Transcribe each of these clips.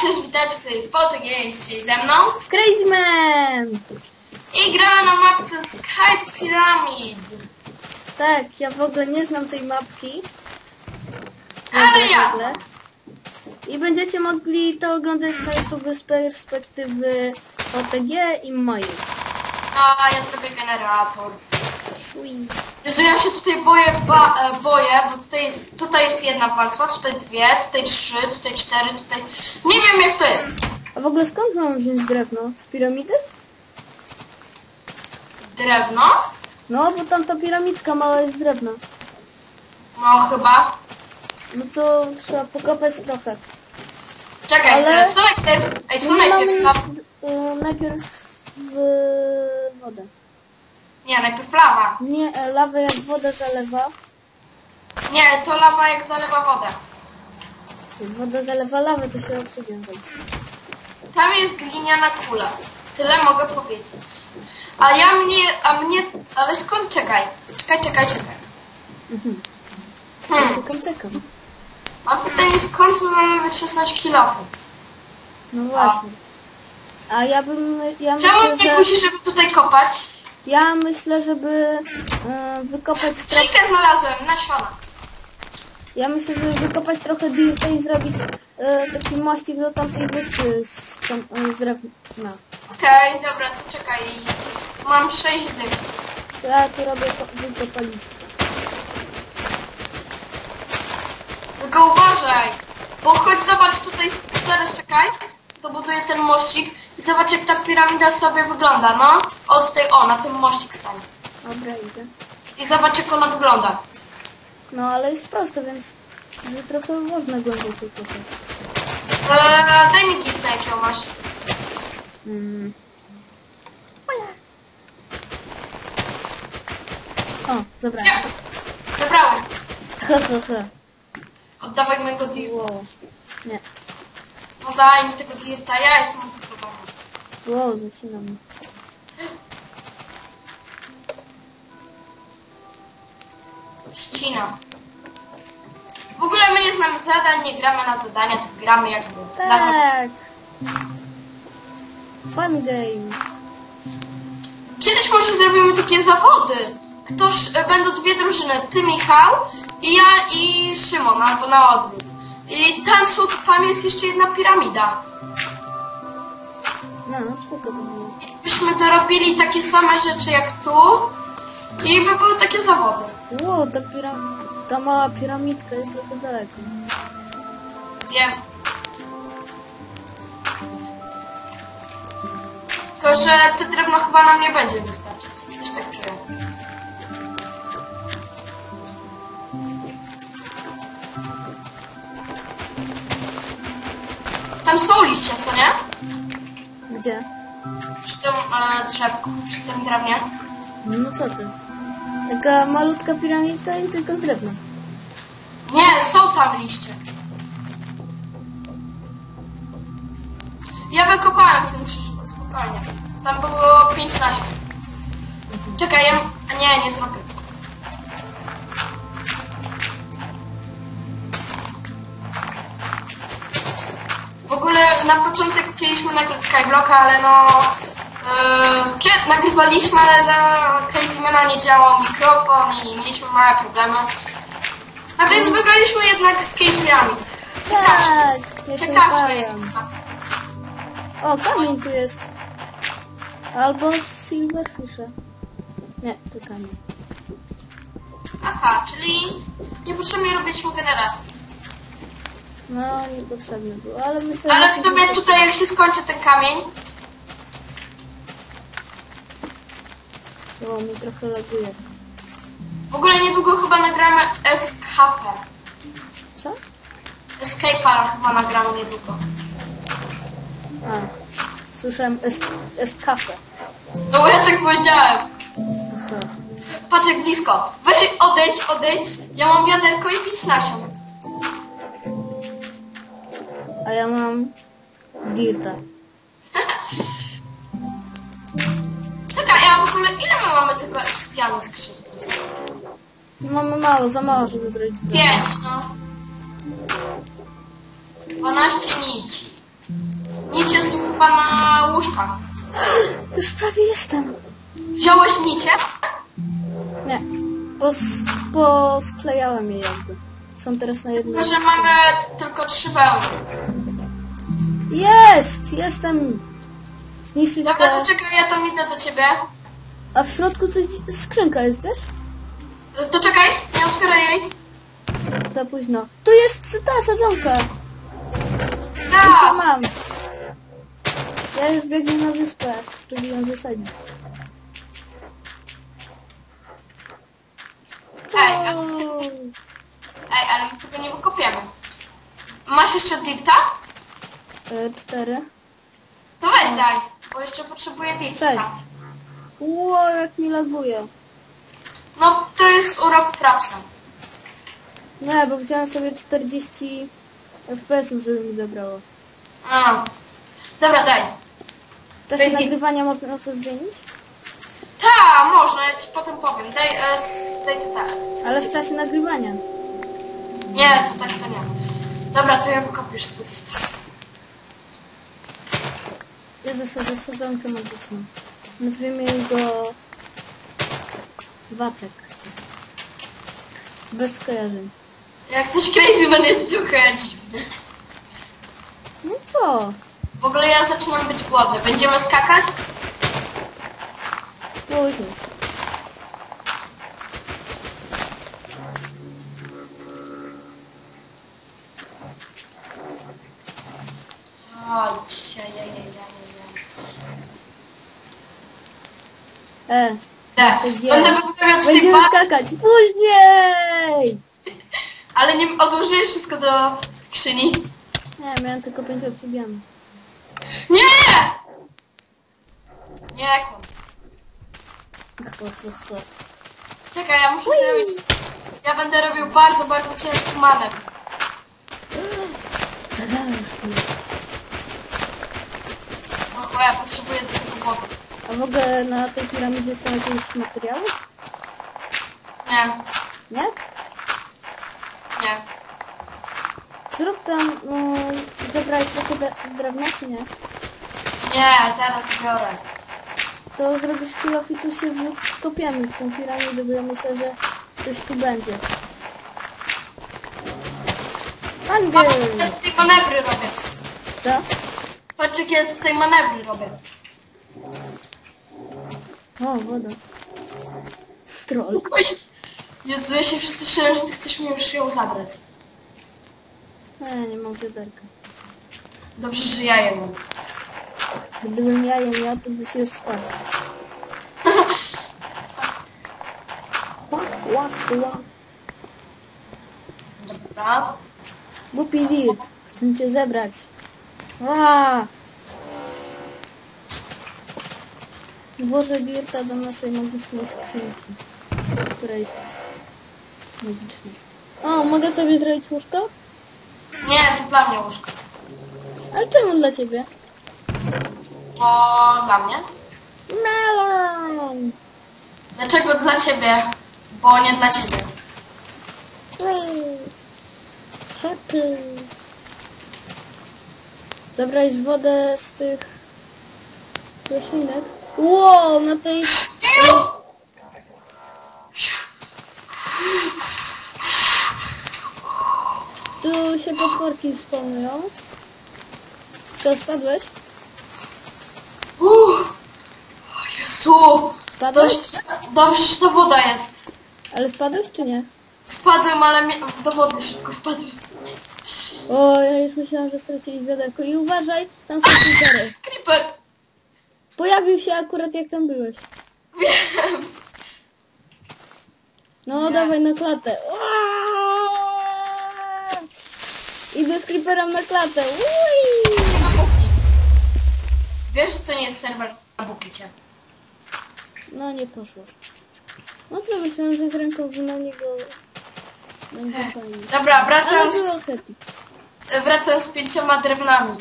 cześć, witajcie sobie w dzisiaj ze mną. Crazy Man! I gramy na mapce Sky Pyramid. Tak, ja w ogóle nie znam tej mapki. Ale ja. I będziecie mogli to oglądać na YouTube z perspektywy OTG i mojej. A ja zrobię generator. Ui. Jezu, ja się tutaj boję, ba, e, boję, bo tutaj jest, tutaj jest jedna warstwa, tutaj dwie, tutaj trzy, tutaj cztery, tutaj... Nie wiem jak to jest. A w ogóle skąd mam wziąć drewno? Z piramidy? Drewno? No, bo tam ta piramidka mała jest z drewna. No chyba. No to trzeba pokopać trochę. Czekaj, Ale- co najpierw? Ej, co nie mamy najpierw? La... y, najpierw w wodę. Nie, najpierw lawa. Nie, e, lawę jak woda zalewa. Nie, to lawa jak zalewa wodę. Jak woda zalewa lawę, to się obsydian robi. Tam jest gliniana kula. Tyle mogę powiedzieć. A ja mnie, a mnie, ale skąd czekaj? Czekaj, czekaj, czekaj. Mhm. Hmm. Czekam, czekam. Mam pytanie, skąd my mamy wytrzasnąć kilofy? No właśnie. A ja bym, ja Czemu myślę, mnie że, kusi, żeby tutaj kopać? Ja myślę, żeby e, wykopać trochę, Skrzynkę znalazłem, nasiona. ja myślę, żeby wykopać trochę dirta i zrobić e, taki mościk do tamtej wyspy z, tam, e, z drewna. Okej, dobra, to czekaj. Mam sześć dych. To ja tu robię ko- wykopalisko. Tylko uważaj, bo chodź zobacz tutaj, zaraz czekaj. To buduję ten mościk i zobacz jak ta piramida sobie wygląda, no. O tutaj, o, na tym mościk stań. Dobra, idę. I zobacz jak ona wygląda. No ale jest prosto, więc że trochę można głębiej wykopać. Eee, daj mi gifta jakiego masz. Mm. O, zabrałem. Nie, zebrałeś. He, he, he. Oddawaj mojego dirta. Wow. Nie. No daj mi tego dirta, ja jestem odbudowany. Wow, zacina W ogóle my nie znamy zadań, nie gramy na zadania, gramy jakby na zadania. Tak. Fun game. Kiedyś może zrobimy takie zawody. Ktoś, e, będą dwie drużyny, ty Michał i ja i Szymon, albo na odwrót. I tam są, tam jest jeszcze jedna piramida. No, spoko by było. Byśmy dorobili takie same rzeczy jak tu i by były takie zawody. Wow, ta, piram ta mała piramidka jest trochę daleko. Wiem. Tylko, że te drewno chyba nam nie będzie wystarczyć. Coś tak czuję. Tam są liście, co nie? Gdzie? Przy tym e, drzewku, przy tym drewnie. No co ty? Taka malutka piramidka i tylko z drewna. Nie, są tam liście. Ja wykopałem w tym krzyżku, spokojnie. Tam było 5 nasion. Czekaj, ja... Nie, nie zrobię. W ogóle na początek chcieliśmy nagrać Skyblocka, ale no... Kiedy nagrywaliśmy, ale na Crazymana nie działał mikrofon i mieliśmy małe problemy. A więc wybraliśmy jednak Escape Pyramid. Tak! Ja się. O, kamień tu jest. Albo silverfisha. Nie, to kamień. Aha, czyli niepotrzebnie robiliśmy generator. No, niepotrzebne było, ale myślę, Ale w sumie tutaj jak się skończy ten kamień, O, mi trochę laguje. w ogóle niedługo chyba nagramy Escape. Co? Escape'a chyba nagramy niedługo. A, słyszałem es eskafe. No bo ja tak powiedziałem. Aha. Patrz jak blisko. Weź odejdź, odejdź. Ja mam wiaderko i pięć nasion. A ja mam dirta. W ogóle ile my mamy tego obsydianu skrzynki? Mamy mało, za mało, żeby zrobić drewno. Pięć, no. 12 nici. Nic jest chyba na łóżka. Już prawie jestem. Wziąłeś nicie? Nie. Pos, posklejałem je jakby. Są teraz na jedno. Może mamy tylko trzy wełny. Jest! Jestem! Zniszczyć Dobra, te... to czekaj, ja tam idę do ciebie. A w środku coś... Skrzynka jest, wiesz? To czekaj, nie otwieraj jej. Za późno. Tu jest ta sadzonka. Już ją Ja! mam. Ja już biegnę na wyspę, żeby ją zasadzić. Ej, ale my tego nie wykopiemy. Masz jeszcze dirta? E, cztery. To weź daj, bo jeszcze potrzebuję dirta. Sześć. Ło, jak mi laguje. No, to jest urok Frapsa. Nie, bo wziąłem sobie 40 FPS-ów, żeby mi zabrało. A. Dobra, daj. W czasie Będzie- nagrywania można to zmienić? Ta, można, ja ci potem powiem. Daj, e, s- daj to tak. Ale w czasie nagrywania. Nie, to tak to nie. Dobra, to ja wykopiesz z dirta. Ja zasadzę sadzonkę magiczną. Nazwiemy go... Wacek. Bez skojarzeń. Jak coś crazy będzie trochę dziwne. No co? W ogóle ja zaczynam być głodny. Będziemy skakać? Później. Chodź, jajajajajaj. E, Tak, Tak jest. będę będziemy bar, skakać. Później! ale nie odłożyłeś wszystko do skrzyni. Nie, miałem tylko 5 obsydian. Nie! Nie, kłam. Czekaj, ja muszę zrobić... Ja będę robił bardzo, bardzo ciężki manewr. Zarażasz mnie. Bo, bo ja potrzebuję do tego wody. A w ogóle na tej piramidzie są jakieś materiały? Nie, Nie? nie. Zrób tam, no, zebrałeś trochę dre- drewna, czy nie? Nie, teraz biorę. To zrobisz kilof i tu się wkopiemy w tą piramidę, bo ja myślę, że coś tu będzie. Patrz, Angel! tutaj manewry robię. Co? Patrz, jakie ja tutaj manewry robię. O, woda. Troll. Jezu, ja się przestraszyłem, że ty chcesz mi już ją zabrać. Nie, nie mam wiaderka. Dobrze, że ja je mam. Gdybym ja je miał, to byś już spadł. Ła, ła, ła. Dobra. Głupi dirt. Chcę cię zebrać. Ła! Włożę dirta do naszej magicznej skrzynki, która jest magiczna. O, mogę sobie zrobić łóżko? Nie, to dla mnie łóżko. Ale czemu dla ciebie? Bo dla mnie. Melon! Dlaczego dla ciebie? Bo nie dla ciebie. Happy. Zabrałeś wodę z tych roślinek? Wow, na tej... Tu się potworki spawnują. Co, spadłeś? O Jezu. Spadłeś? Dobrze, dobrze, że to woda jest. Ale spadłeś czy nie? Spadłem, ale do wody szybko wpadłem. O, ja już myślałam, że straciłeś wiaderko. I uważaj, tam są creepery. Creeper. Pojawił się akurat jak tam byłeś. Wiem. No, Nie. dawaj na klatę. Idę z creeperem na klatę. Ui! Nie ma buki. Wiesz, że to nie jest serwer na bukicie. No, nie poszło. No co, myślałem, że z ręką na niego będzie fajnie. Dobra, Ale wracając, było happy. wracając z pięcioma drewnami.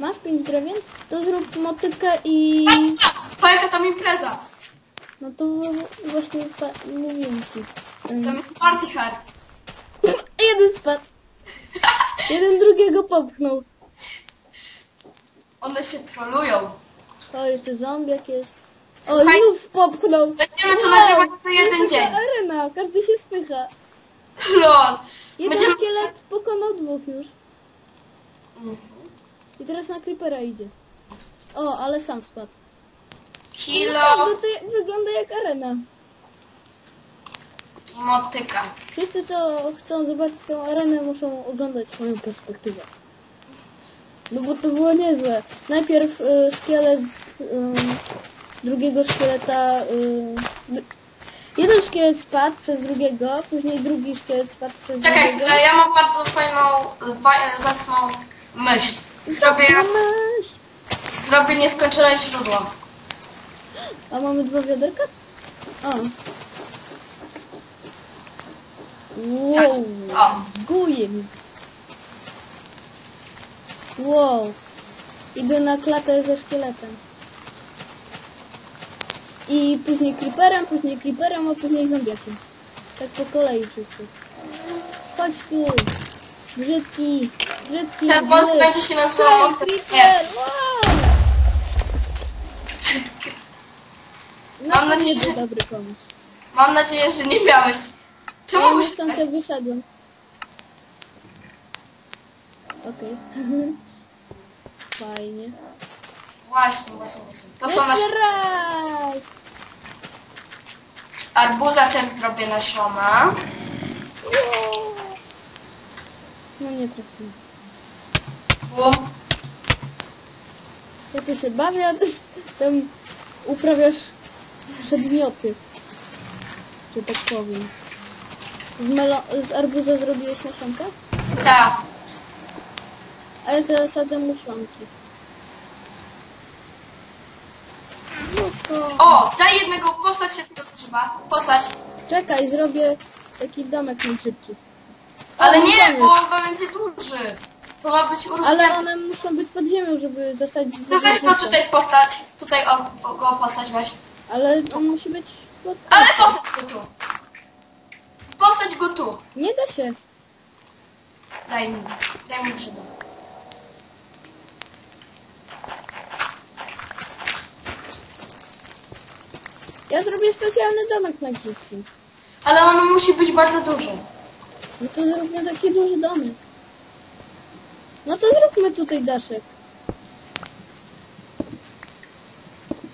Masz pięć drewien? To zrób motykę i... To jaka tam impreza? No to właśnie pa- mówiłem ci. Tam jest party hard. Jeden spadł. Jeden drugiego popchnął. One się trolują. O, jeszcze zombiak jest. O, Słuchaj- znów popchnął. Będziemy to nagrywać na jeden dzień. arena, każdy się spycha. Lol. Jeden Będziemy... szkielet pokonał dwóch już. Mhm. I teraz na creepera idzie. O, ale sam spadł. Kilo Naprawdę to jak- wygląda jak arena. i motyka. Wszyscy, co chcą zobaczyć tą arenę, muszą oglądać moją perspektywę. No bo to było niezłe. Najpierw y, szkielet z ym, drugiego szkieleta... Y, dr- jeden szkielet spadł przez drugiego, później drugi szkielet spadł przez Czekaj drugiego. chwilę, ja mam bardzo fajną, fa- zacną myśl. Zrobię, Zamaść! zrobię nieskończone źródło. A mamy dwa wiaderka? A. Wow. O. Guje mi. Wow. Idę na klatę ze szkieletem. I później creeperem, później creeperem, a później zombiakiem. Tak po kolei wszyscy. Chodź tu. Brzydki, brzydki, Ten boss będzie się nazywał Monster creeper! Wow! No Mam nadzieję, że- dobry pomysł. Mam nadzieję, że nie miałeś. Czemu Ja byś... niechcący wyszedłem. Okej. Fajnie. Właśnie, właśnie, właśnie. To są nasze... Raz! Z arbuza też zrobię nasiona. No nie trafiłem. Bum. Ja tu się bawię, a ty tam uprawiasz przedmioty. Że tak powiem. Z, melo- z arbuza zrobiłeś nasionka? Tak. A ja teraz sadzę muszonki. O, daj jednego, posadź się tego grzyba. Posadź. Czekaj, zrobię taki domek na grzybki. Ale O, nie, pomysł. bo on będzie duży. To ma być Ale urosnięte. one muszą być pod ziemią, żeby zasadzić To weź go tutaj postać. Tutaj o, o, go posadź weź. Ale on musi być pod... Ale posadź go tu. Posadź go tu. Nie da się. Daj mi. Daj mi grzyba. Ja zrobię specjalny domek na grzybki. Ale on musi być bardzo duży. No to zróbmy taki duży domek. No to zróbmy tutaj daszek.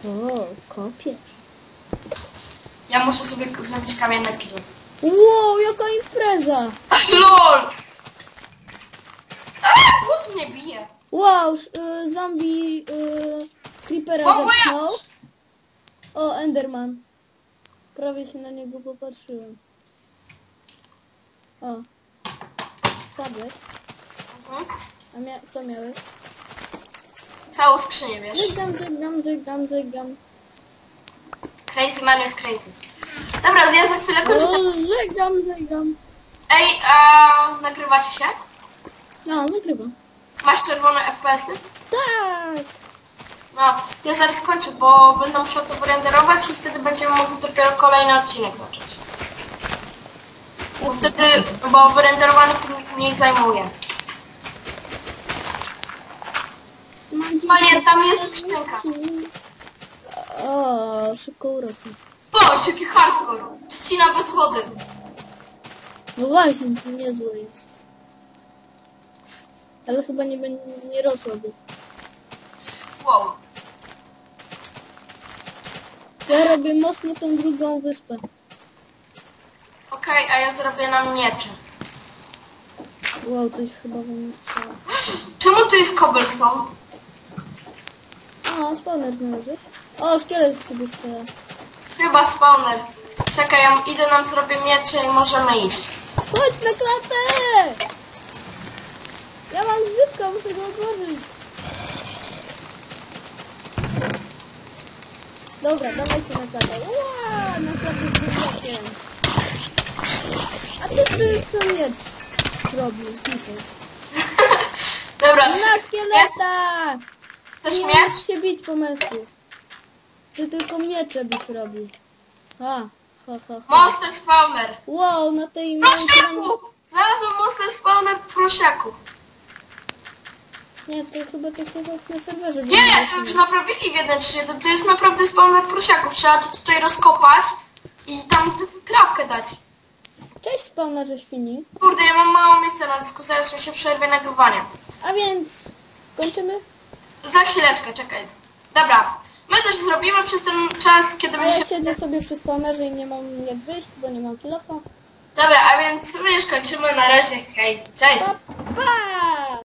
O, kopiesz. Ja muszę sobie zrobić kamienne kilo. Wow, jaka impreza! LOL! A, Wód mnie bije. Wow, sz- y, zombie y, creepera Bombuję! zepchnął. O, Enderman. Prawie się na niego popatrzyłem. O. Spadłeś. Mhm. A mia co miałeś? Całą skrzynię, wiesz. Żygam, żygam, żygam, żygam. Crazy man jest crazy. Dobra, ja za chwilę kończę. O, te- żygam, żygam. Ej, a nagrywacie się? No, nagrywam. Masz czerwone FPS-y? Tak! No, ja zaraz kończę, bo będę musiał to wyrenderować i wtedy będziemy mogli dopiero kolejny odcinek zacząć. Bo wtedy, bo wyrenderowany mniej zajmuje. Panie, tam jest skrzynka. O, szybko urosło. Boże, jaki hardcore! Trzcina bez wody. No właśnie, to niezłe jest. Ale chyba nie, będzie, nie rosłaby. Wow. Ja robię most na tą drugą wyspę. Okej, a ja zrobię nam miecze. Wow, coś chyba we mnie strzela. Czemu tu jest cobblestone? O, spawner znalazłeś? O, szkielet w ciebie strzela. Chyba spawner. Czekaj, ja idę nam zrobię miecze i możemy iść. Chodź na klatę! Ja mam grzybka, muszę go odłożyć. Dobra, dawajcie na klatę. Ła, na klatę z grzybkiem. A ty ty sobie miecz zrobił. Dobra, Na szkieleta! Chcesz Nie możesz się bić po męsku. Ty tylko miecze byś robił. Ha, ha, ha, ha. Monster spawner. Wow, na tej kram... Prosiaku! Znalazłem monster spawner prosiaków. Nie, to chyba to chyba na serwerze. Nie, to już naprawili w 1.3, to, to jest naprawdę spawner prosiaków. Trzeba to tutaj rozkopać i tam t- trawkę dać. Cześć spawnerze świni. Kurde, ja mam mało miejsca na dysku, zaraz mi się przerwie nagrywanie. A więc kończymy. Za chwileczkę, czekaj. Dobra, my coś zrobimy przez ten czas, kiedy A będzie ja się... siedzę sobie przy spawnerze i nie mam jak wyjść, bo nie mam telefonu. Dobra, a więc my już kończymy, na razie, hej, cześć! Pa, pa!